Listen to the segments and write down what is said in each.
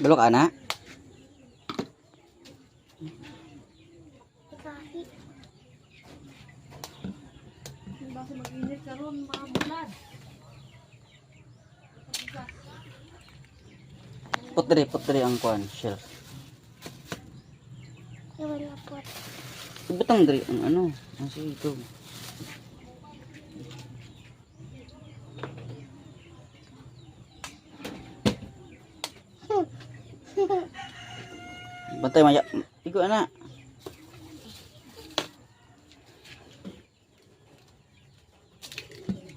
Belok ana. Kahit. Basta mag-init karon mga bulan. Put diri, put diri ang kuan, shell. Wala po. Ibutang diri ang ano, ang ito. Bantay maya. Igo ana.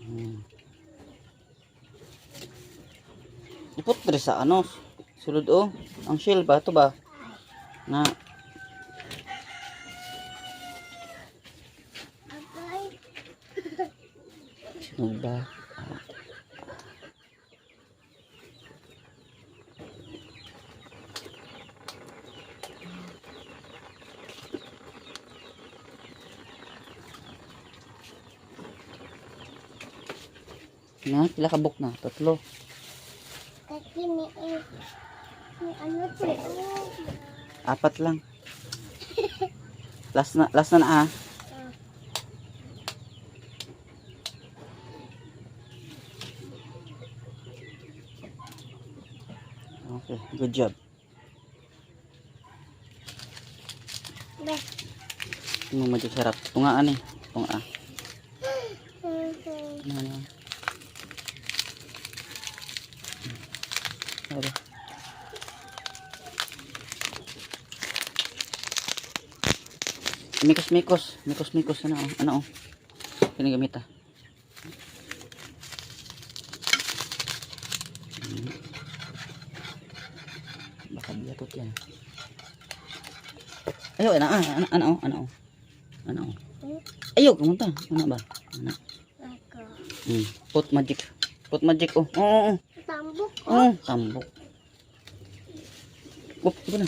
Hmm. Ipot diri sa ano, sulod o. Ang shell ba to ba? Na. Ano ba? Na, pila ka book na? Tatlo. Kasi ni. Ni ano. Oh. Apat lang. Last na, last na na ah. Ah. Okay, good job. Ano mo sarap. Tungaan eh. Tunga. Mhm. Ano, ano. Ano. Mikos, mikos. Mikos, mikos. Ano, oh. ano, oh. Pinagamit ah. Baka biyatot yan. Ayaw, ano, ah, ano, ano, oh, ano, oh. ano, oh. Hmm? Ayaw, kumunta. Ano ba? Ano? Ako. Hmm. Pot magic. Pot magic, oh. Oo, oo. Tambok Oo, tambok. Oh, iba na.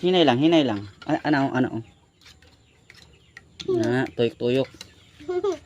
Hinay lang, hinay lang. Ano, ano, oh. Na, tuyok-tuyok.